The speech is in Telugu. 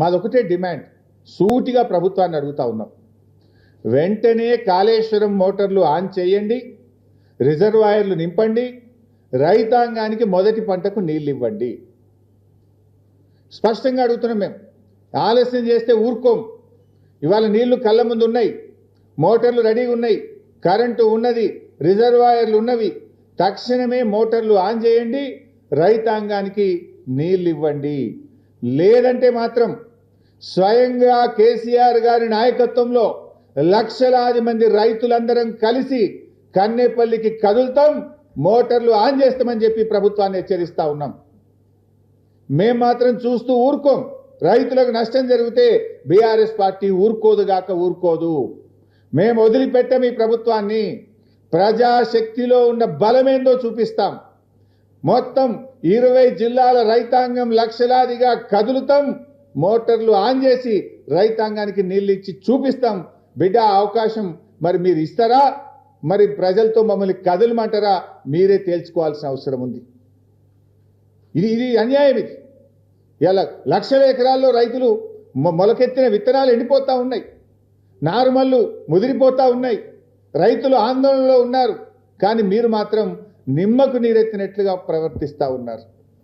మాదొకటే డిమాండ్. సూటిగా ప్రభుత్వాన్ని అడుగుతా ఉన్నాం. వెంటనే కాళేశ్వరం మోటార్లు ఆన్ చేయండి రిజర్వాయర్లు నింపండి రైతాంగానికి మొదటి పంటకు నీళ్ళు ఇవ్వండి స్పష్టంగా అడుగుతున్నాం మేము. ఆలస్యం చేస్తే ఊరుకోం. ఇవాళ నీళ్ళు కళ్ళ ముందు ఉన్నాయి మోటార్లు రెడీగా ఉన్నాయి కరెంటు ఉన్నది రిజర్వాయర్లు ఉన్నవి. తక్షణమే మోటార్లు ఆన్ చేయండి రైతాంగానికి నీళ్ళు ఇవ్వండి లేదంటే మాత్రం స్వయంగా కేసీఆర్ గారి నాయకత్వంలో లక్షలాది మంది రైతులందరం కలిసి కన్నేపల్లికి కదులుతాం మోటార్లు ఆన్ చేస్తామని చెప్పి ప్రభుత్వాన్ని హెచ్చరిస్తా ఉన్నాం. మేం మాత్రం చూస్తూ ఊరుకోం. రైతులకు నష్టం జరిగితే బీఆర్ఎస్ పార్టీ ఊరుకోదు గాక ఊరుకోదు. మేము వదిలిపెట్టాం ఈ ప్రభుత్వాన్ని. ప్రజాశక్తిలో ఉన్న బలమేందో చూపిస్తాం. మొత్తం ఇరవై జిల్లాల రైతాంగం లక్షలాదిగా కదులుతాం. మోటార్లు ఆన్ చేసి రైతాంగానికి నీళ్ళు ఇచ్చి చూపిస్తాం. బిడ్డ అవకాశం మరి మీరు ఇస్తారా? మరి ప్రజలతో మమ్మల్ని కదలమంటారా? మీరే తేల్చుకోవాల్సిన అవసరం ఉంది. ఇది ఇది అన్యాయం ఇది. ఇలా లక్షల ఎకరాల్లో రైతులు మొలకెత్తిన విత్తనాలు ఎండిపోతూ ఉన్నాయి. నారుమల్లు ముదిరిపోతూ ఉన్నాయి. రైతులు ఆందోళనలో ఉన్నారు. కానీ మీరు మాత్రం నిమ్మకు నీరెత్తినట్లుగా ప్రవర్తిస్తూ ఉన్నారు.